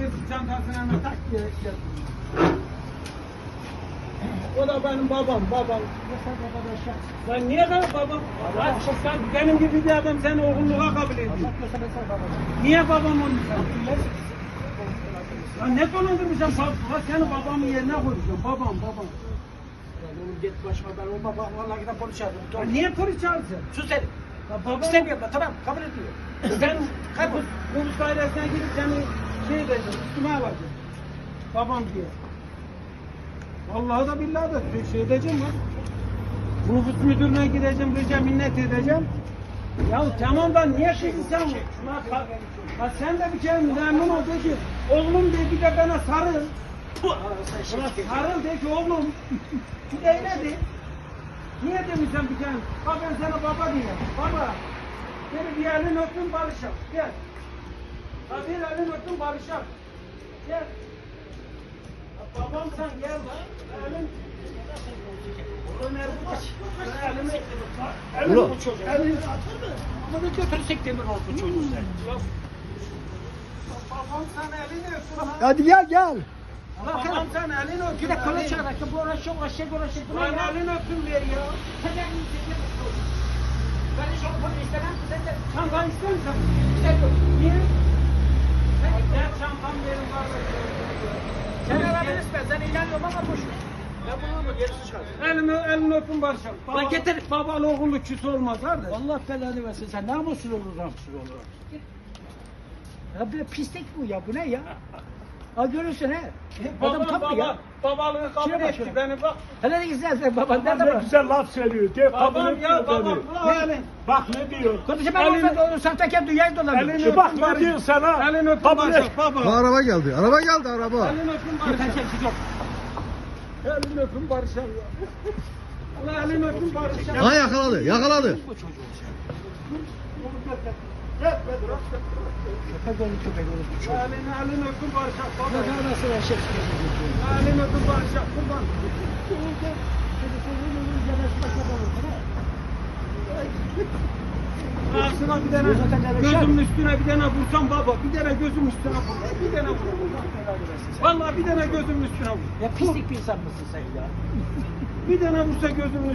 bir çantasının yanına tak diye getirdim. O da benim babam, babam. Lan niye ben babam? Lan sen benim gibi bir adam seni oğulluğa kabul ediyor. Niye babam olmuş sen? Lan ne? Bab- Lan seni babamın yerine koyacağım. Babam, babam. Oğlum git başıma ben olma bak vallahi giden polis çağırdım. Niye polis çağırsın? Sus sen. Babam, İstemiyorum ben tamam kabul ediyor. ben kapı polis dairesine gidip seni şey edeceğim, üstüme alacağım. Babam diye. Vallahi da billahi da şey- şey edeceğim lan. Nüfus müdürüne gideceğim, rica minnet edeceğim. Ya tamam da niye şimdi sen? Ha, ha, ha sen de bir kere memnun ol de ki oğlum de bir de bana sarıl. Ulan sarıl de ki oğlum. Bir de öyle. Niye demişsen bir kere? Bak ben sana baba diyeyim. Baba. Seni bir elin öptüm barışalım. Gel. Ha bir elin öptüm barışalım. Gel. Babam sen gel lan. Elin. Oğlum elin. Elimi. Elimi. Ulan. Elini. Ama da götürsek demir olsun çocuğu sen. Yok. Babam sen elini öptüm lan. Hadi gel gel. Babam sen elini öptüm. Bir de elini. çağırdı. Bu uğraşıyor uğraşıyor uğraşıyor. Buna Lan ya. elini öptüm ver ya. Ben hiç onu istemem. Sen de Çanta ister misin? istemiyorum. Niye? Gel çantam verin kardeşim. Sen ama boş ver. Ben bunu mu gerisi çıkarsın. Elimi, elini öpün barışalım. Lan getir. Babalı oğullu küs olmaz kardeş. Allah belanı versin. Sen namussuz olur namussuz olur. Ya bir pislik bu ya. Bu ne ya? Ha görürsün he. Adam Babam, mı ya? Babalığı kabul Şuna bak etti şuna. beni bak. Hele ne güzel sen baban nerede Ne bak? güzel laf söylüyor. De, kabul Babam etmiyor ya babam. seni. Ulan elin. Bak ne diyor. Konuşma ben Elini- olsa onu sahtekar dünyayı dolanıyor. Elini bak ne diyor sana. Elini öpün Kabul et. barışalım. Baba. Araba geldi. Araba geldi araba. Elini öpün barışalım. yok. Elini öpün barışalım ya. Ulan elini öpün barışalım. Ha yakaladı. Yakaladı. Köpek olur köpek olur bu çocuk. Elini, elini öpün barışalım. Baba. nasıl eşek sıkıyorsun? Elini öpün barışalım. Kurban. Ağzına bir tane gözümün üstüne bir tane vursam baba bir tane gözüm üstüne vur. Bir tane vur. Vallahi bir tane gözümün üstüne vur. Ya pislik bir insan mısın sen ya? Bir tane vursa gözümün